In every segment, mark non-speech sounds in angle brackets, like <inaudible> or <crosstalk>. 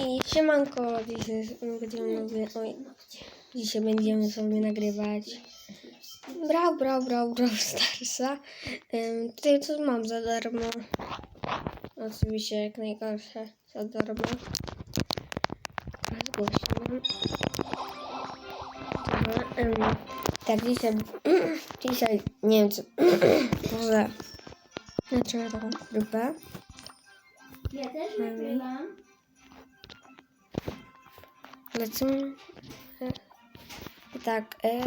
I siemanko, dzisiaj będziemy, oj, dzisiaj będziemy sobie nagrywać Brał, brał, brał, brał Starsa. Ym, tutaj co mam za darmo. Oczywiście jak najgorsze za darmo. Dobra, ym, tak dzisiaj, dzisiaj nie wiem co, może zaczęła taką grupę. Ja też nagrywam. Lecimy. E, Tak, e,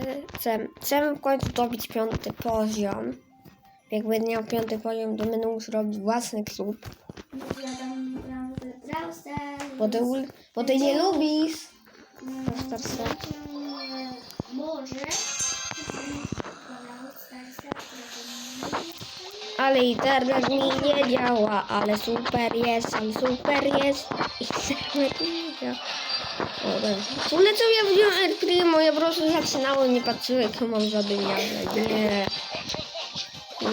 chcę w końcu dobić piąty poziom. Jak będę miał piąty poziom, to będę mógł zrobić własny klub. Bo ty, bo ty nie lubisz. Starsa. mm, Może. Ale internet mi nie działa, ale super jest, ale super jest. Internet mi nie działa. O, dobrze. W ogóle co ja wziąłem El Primo, ja po prostu zaczynałem, nie patrzyłem, jaką mam zadymiarę. Nie.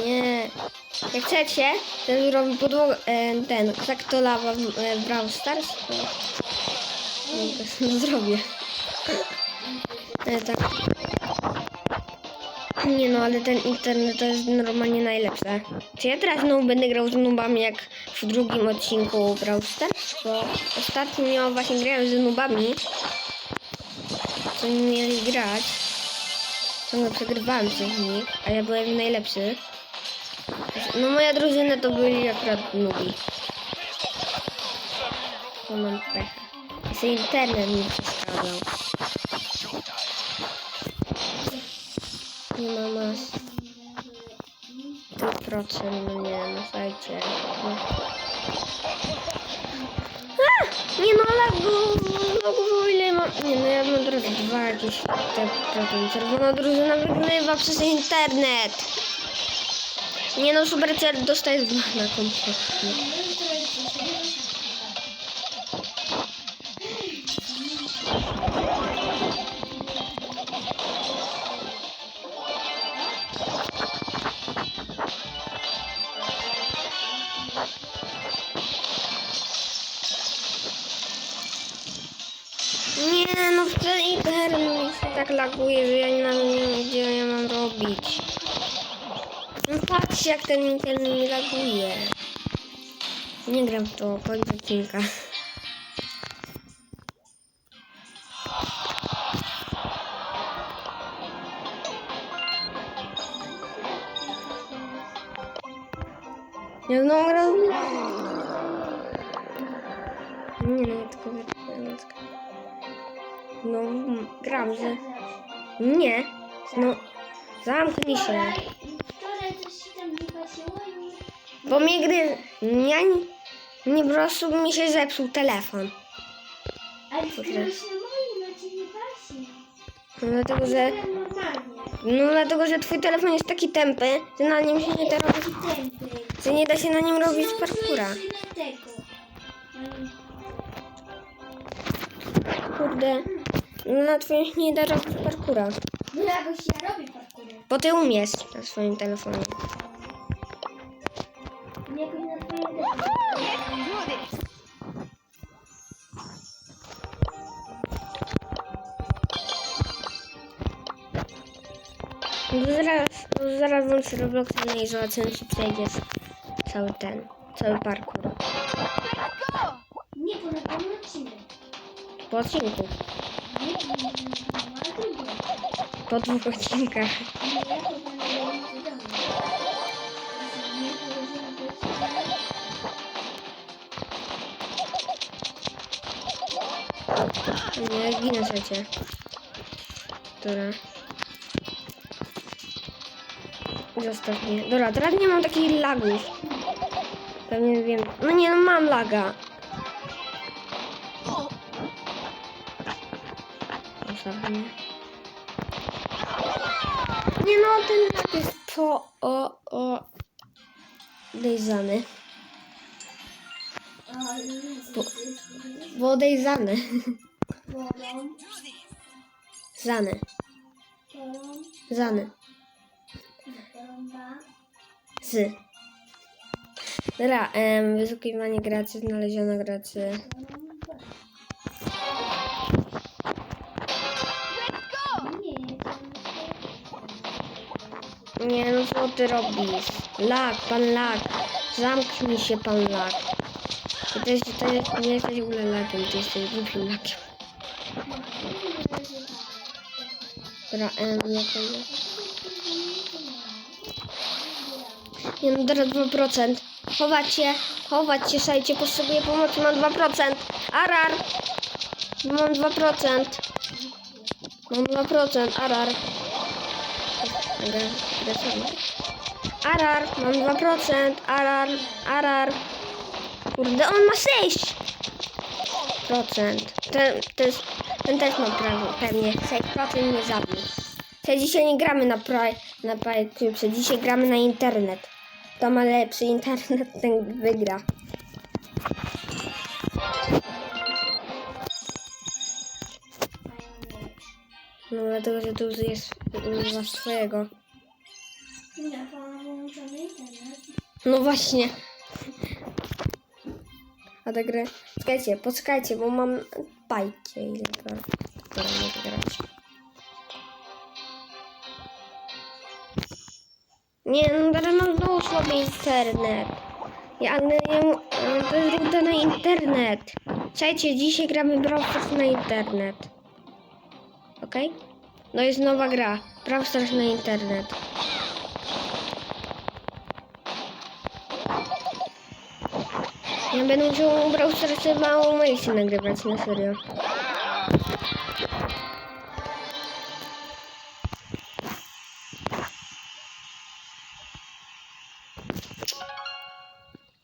Nie. Jak chcecie, to zrobię podłogę, e, ten, tak to lawa w, e, w Brawl Stars, to no, to <laughs> zrobię. E, tak. Nie no, ale ten internet to jest normalnie najlepsze. Czy ja teraz znowu będę grał z nubami jak w drugim odcinku Brawl Stars? Bo ostatnio właśnie grałem z nubami, co nie mieli grać. Ciągle przegrywałem przez nich, a ja byłem najlepszy. No moja drużyna to byli akurat nubi. To mam pecha. Jeszcze internet mi przeszkadzał. Nie ma mas. 100% no nie, no słuchajcie. No. A! Nie no, lagu, lagu, ile mam? Nie no, ja mam teraz dwa jakieś te procent. Czerwona drużyna wygrywa przez internet. Nie no, Supercell dostaje z na kompletnie. No, internet mi się tak laguje, że ja nie wiem, gdzie ja mam robić. No patrzcie, jak ten internet mi laguje. Nie gram w to, koniec odcinka. Ja znowu gram. Nie no, tylko wirtualnicka. No, gram, że... Nie, no, zamknij się. Bo mnie gry... Ja nie, po prostu mi się zepsuł telefon. Ale pasi. No, dlatego, że... No dlatego, że twój telefon jest taki tępy, że na nim się nie da robić... Że nie da się na nim robić parkura. Kurde. No na twoim się nie da robić parkura. No ja robię parkury. Bo ty umiesz na swoim telefonie. Jakoś na twoim. No Zaraz, zaraz włączę Robloxa no i zobaczymy, czy przejdziesz cały ten, cały parkour. Nie, po na odcinek. Po odcinku. Nie, nie, nie, ale drugi. Po dwóch odcinkach. Nie, ginę trzecie. Dobra. Zostaw mnie. Dobra, teraz nie mam takich lagów. Pewnie wiem. No nie, no mam laga. Mnie. Nie no, ten lag jest po... O, o... Dejzany. Podejrzany. wodą, Zany. Zany. Z. Dobra, em, wyszukiwanie graczy, znaleziono graczy. Nie no co ty robisz? Lak, pan lak. Zamknij się pan lak. Ty, też, ty nie jesteś w ogóle lakiem, ty jesteś głupim lakiem. Dobra, em, no to nie. Nie no, teraz 2%. Chować się, chować się, szajcie, potrzebuję pomocy, mam 2%. Arar! Mam 2%. Mam 2%, arar. Agresywny. Arar, mam 2%, arar, arar. Kurde, on ma 6%. Procent. Ten, to jest, ten też ma prawo, pewnie 6% nie zabił. Te dzisiaj nie gramy na Pride, na Clubsie, dzisiaj gramy na internet. Kto ma lepszy internet, <laughs> ten wygra. Dlatego, że tu jest używasz swojego. Nie, mam włączony internet. No właśnie. A ta grę... Czekajcie, poczekajcie, bo mam... Bajcie, ile to... Która mogę grać. Nie, no teraz mam znowu słaby internet. Ja, ale ja, to jest ruta na internet. Słuchajcie, dzisiaj gramy Brawl na internet. Okej? No jest nowa gra. Brawl Stars na internet. Ja będę musiał Brawl Starsy małą myśl nagrywać, na serio.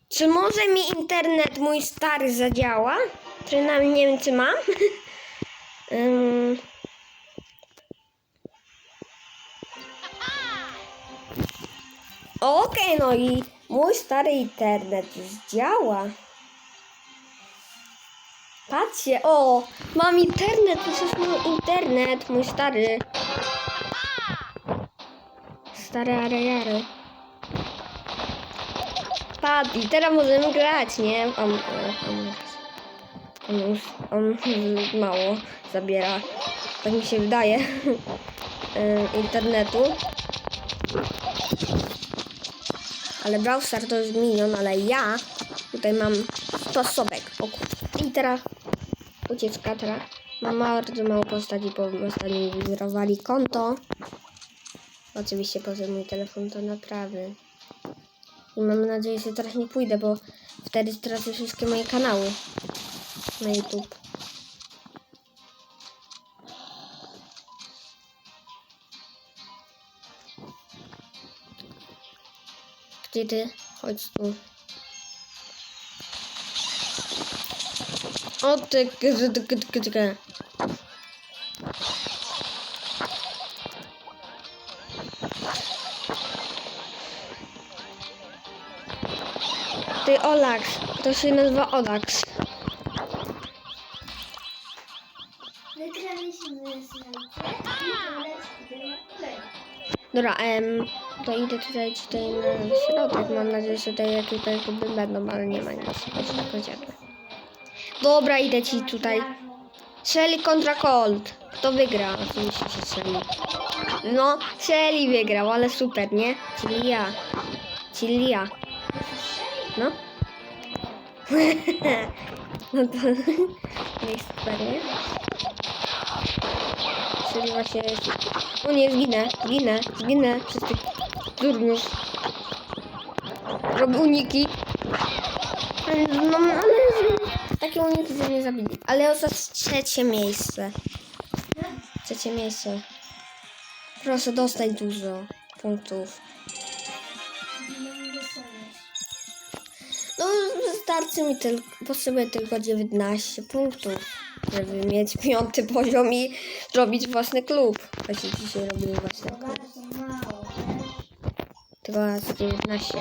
Czy może mi internet mój stary zadziała? Przynajmniej nie wiem, czy mam. <laughs> Ym. Okej, no i mój stary internet już działa. Patrzcie, o, mam internet, to jest mój internet, mój stary. Stary arejary. Patrz, i teraz możemy grać, nie? On, on, on, on, on mało zabiera, tak mi się wydaje, y, <laughs> internetu. Ale Brawl Stars to jest milion, ale ja tutaj mam 100 sobek. O I teraz ucieczka teraz. Mam bardzo mało postaci, bo ostatnio mi wyrowali konto. Oczywiście poza mój telefon to naprawy. I mam nadzieję, że teraz nie pójdę, bo wtedy stracę wszystkie moje kanały na YouTube. Ty? Chodź tu. O ty, ty, Olax, to się nazywa Olax. Dobra, em, to idę tutaj, tutaj na środek. Mam nadzieję, że tutaj kuby będą, ale nie ma nic. Chodź tylko zjadłem. Dobra, idę ci tutaj. Shelly kontra Colt. Kto wygra? Oczywiście, Shelly. No, Shelly wygrał, ale super, nie? Czyli ja. Czyli ja. No. <laughs> no to <laughs> nie super, nie? Czyli właśnie. O nie, zginę, zginę, zginę przez tych durniów. Robię uniki. No, ale takie uniki, że mnie zabili. Ale ostatnie trzecie miejsce. Trzecie miejsce. Proszę, dostań dużo punktów. No, wystarczy mi tylko, potrzebuję tylko 19 punktów, żeby mieć piąty poziom i zrobić własny klub. Właśnie dzisiaj robimy własny klub. Bardzo mało. Tylko raz 19.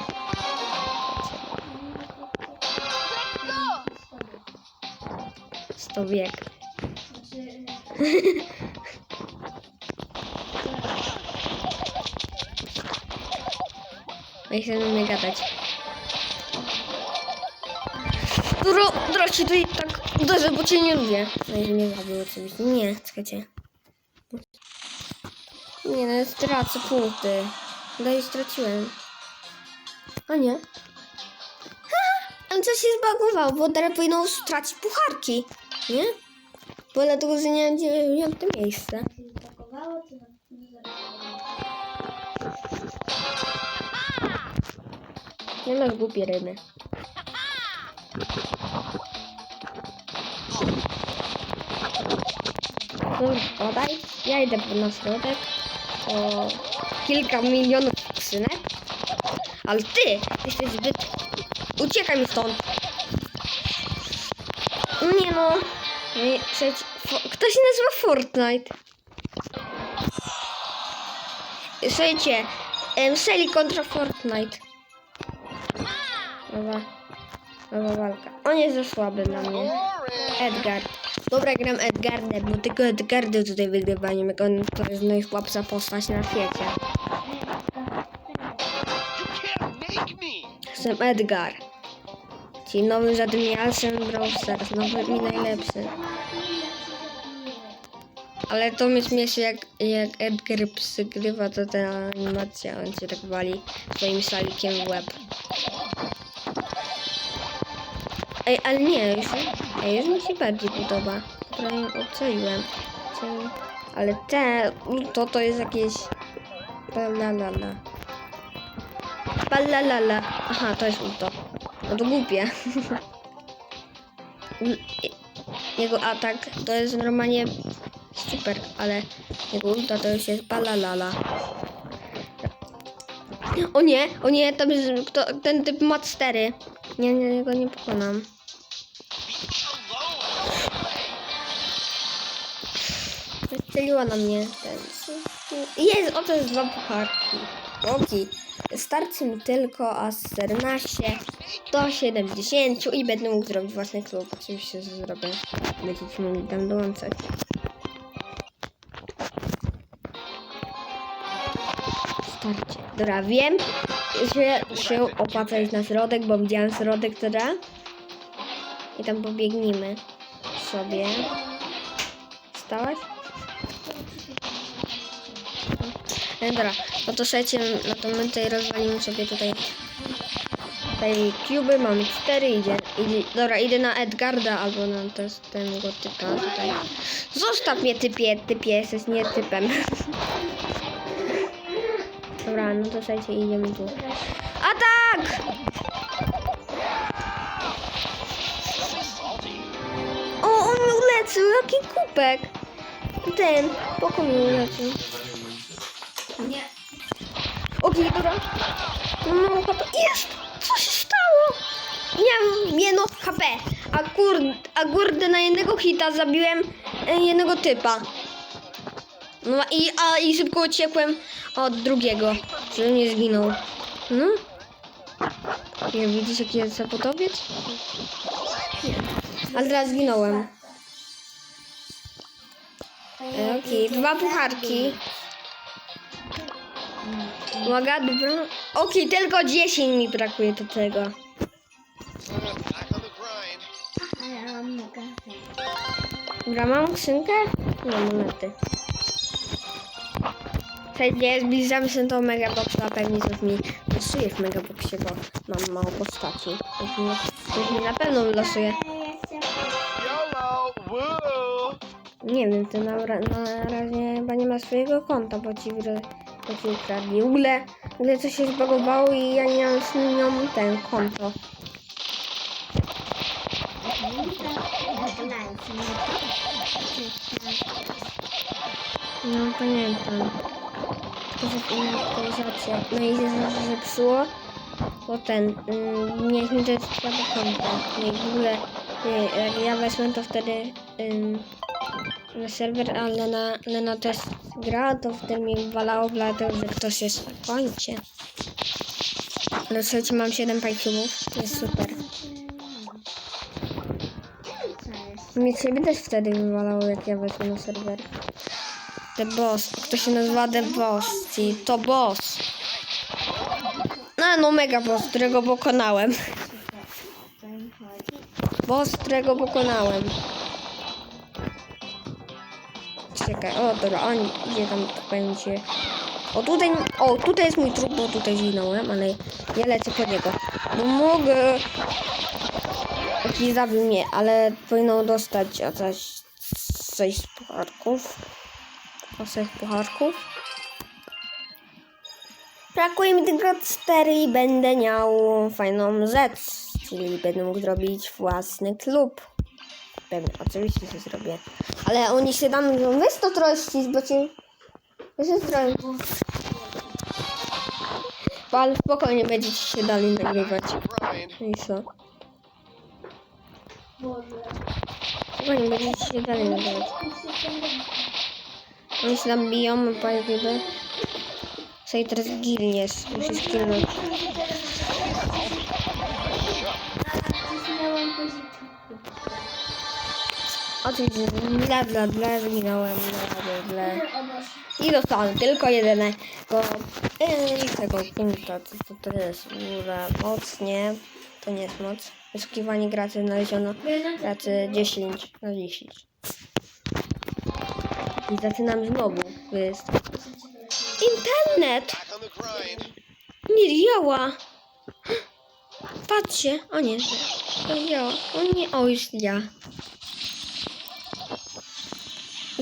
Sto wiek. I chcę na mnie gadać. Dro, dro ci tutaj tak uderzę, bo cię nie lubię. No i mnie zabił oczywiście. Nie, czekajcie. Nie, no stracę punkty. Daj, straciłem. A nie. Ha! Ale coś się zbagowało, bo teraz powinno stracić pucharki. Nie? Bo dlatego, że nie to miejsce. Nie masz głupie ryby. Dobra, podaj. Ja idę na środek. O kilka milionów skrzynek. Ale ty jesteś zbyt... Uciekaj mi stąd. Nie no. Nie, Przecież... fo- Kto się nazywa Fortnite? Słuchajcie, Shelly kontra Fortnite. Nowa, nowa walka. On jest za słaby dla mnie. Edgar. Dobra, gram Edgardem, bo tylko Edgardy tutaj wygrywaniem, jak on to jest najsłabsza postać na świecie. Jestem Edgar. Ci nowy zadymialsem Brawl Stars, nowy i najlepszy. Ale to mnie śmieszy, jak, jak Edgar przygrywa, to ta animacja, on się tak wali swoim szalikiem w łeb. Ej, ale nie, już, już mi się bardziej podoba. Prawie. Oceniłem. Ale te, to to jest jakieś... Balalala. Balalala. Aha, to jest ulto. No to głupie. <laughs> Jego atak to jest normalnie super, ale jego ulta to już jest balalala. O nie, o nie, tam jest, kto, ten typ ma cztery. Nie, nie, go nie pokonam. Strzeliła na mnie ten. Jest, oto jest dwa pucharki. Oki. Starczy mi tylko a z 14 do 70 i będę mógł zrobić własny klub. Oczywiście, zrobię. Będziecie mogli tam dołączać. Starcie. Dobra, wiem, że się opłaca na środek, bo widziałem środek teraz. I tam pobiegnijmy sobie. Stałaś? Dobra, no to słuchajcie, no to my tutaj rozwalimy sobie tutaj tutaj kuby, mamy cztery, idzie, idzie, dobra, idę na Edgarda albo na te, tego typa tutaj. Zostaw mnie typie, typie, jesteś nie typem. <laughs> Dobra, no to słuchajcie, idziemy tu. Atak! O, on mnie uleczył, jaki kupek. Ten, poko mnie uleczył. Nie. Okej, dobra. No, HP. Jest! Co się stało? Miałem jedno HP, a kurde, a kurde na jednego hita zabiłem e, jednego typa. No i, a, i szybko uciekłem od drugiego, żeby nie zginął. No. Nie widzisz jaki jest zapotowiec? Ale teraz zginąłem. Okej, dwa pucharki. Uwaga, dobra. Okej, tylko 10 mi brakuje do tego. A. Dobra, mam skrzynkę? Nie, monety. Słuchajcie, zbliżamy się do Megaboxa, pewnie coś mi losuje w Megaboxie, bo mam mało postaci. Mi na pewno losuje. Nie wiem, ty na, na razie chyba nie ma swojego konta, bo ci, wro- ci ukradli. W ogóle, w ogóle coś się zbagowało i ja nie mam z nią ten konto. No pamiętam. To się aktualizacja. No i się zepsuło. Bo ten, ym, mieliśmy też słabe konto. No i w ogóle, y, jak ja weszłem, to wtedy ym, na serwer, a Lena, Lena też gra, to wtedy mi walało dlatego, że ktoś jest na koncie. Ale słuchajcie, mam 7 pajcubów, to jest super. Mnie ciebie też wtedy wywalało, jak ja weszłem na serwer. The Boss. To się nazywa The Boss. Czyli to Boss. No, no mega boss, którego pokonałem. Boss, którego pokonałem. Czekaj, o dobra, on idzie tam, będzie O tutaj, o tutaj jest mój trup, bo tutaj zginąłem, ale ja lecę po niego. Bo mogę... Jakiś zabił mnie, ale powinno dostać coś, coś z pucharków. O coś z pucharków. Brakuje mi tylko 4 i będę miał fajną Z, czyli będę mógł zrobić własny klub. Pewnie, oczywiście to zrobię. Ale oni się tam mówią, weź to trochę ścisz, bo ci... Weź to. Bo ale spokojnie będziecie się dalej nagrywać. Grind. I co? Spokojnie będziecie się dalej nagrywać. Oni się tam biją, a panie ryby. Sobie teraz gilniesz, musisz kilnąć. Oczywiście, dla, dla, dla, zginąłem, dla, dla. Obraz. I dostałem tylko jedynego yy, tego punkta. Co to, to jest? Góra, moc, nie. To nie jest moc. Wyszukiwanie graczy znaleziono graczy 10 na 10. I zaczynam znowu. To jest internet! Nie działa! Patrzcie! O nie, to działa. O nie, o już ja.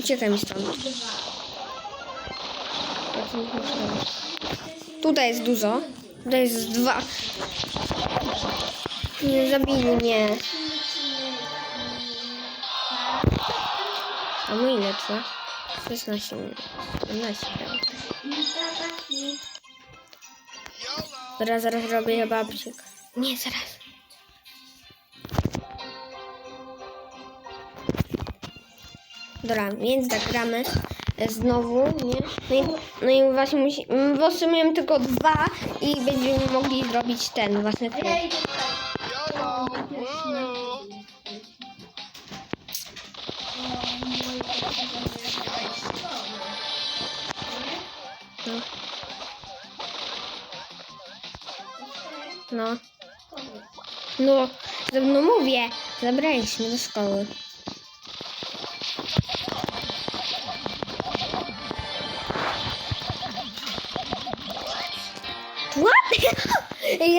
Uciekaj mi stąd. Tutaj jest dużo. Tutaj jest dwa. Nie zabili mnie. A my ile trwa? 16 minut. 17 prawie. YOLO. Zaraz, robię babciek. Nie, zaraz. Dobra, więc tak gramy znowu, nie? No i, no i właśnie musi, sumie tylko dwa i będziemy mogli zrobić ten. Woo. No. No. No, no mówię, zabraliśmy do szkoły.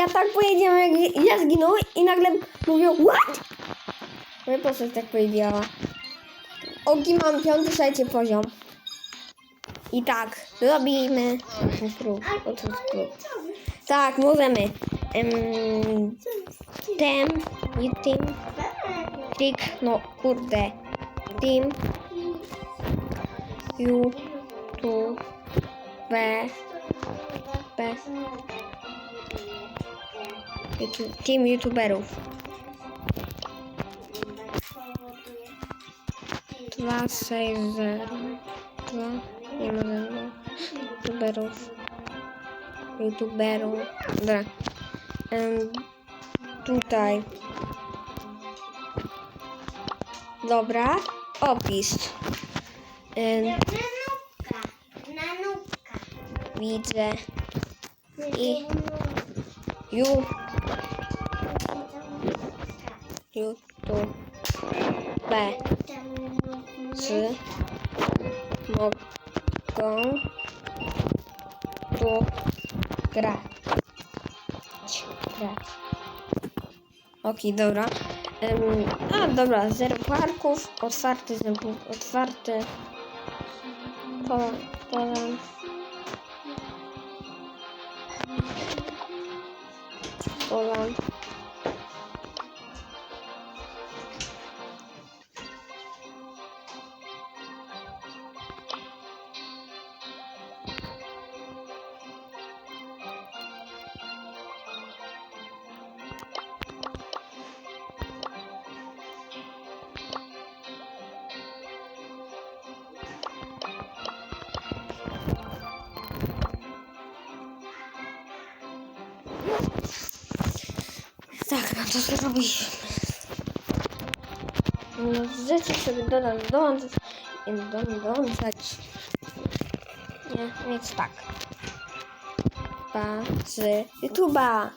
Ja tak powiedziałam, jak ja zginąłem i nagle mówią what? Moja postać tak powiedziała. Ogi mam piąty, słuchajcie, poziom. I tak, robimy. Tak, możemy. Um, tem, i team, klik, no kurde. Team, you, tu, b, b, YouTube, team youtuberów. Dwa, sześć, zero, dwa, nie ma zero, youtuberów, youtuberów, dobra. Em, tutaj. Dobra, opis. Nanówka. widzę I- you, YouTube, B, z, mogą tu grać. grać. Okej, dobra. Em, a, dobra, zero parków, otwarty, znowu otwarty. Pola, pola. Pola. To zrobiliśmy. No, rzeczy sobie dodam, dołączyć. Nie, dodam, dołączać. Nie, więc tak. Pa, z YouTube'a.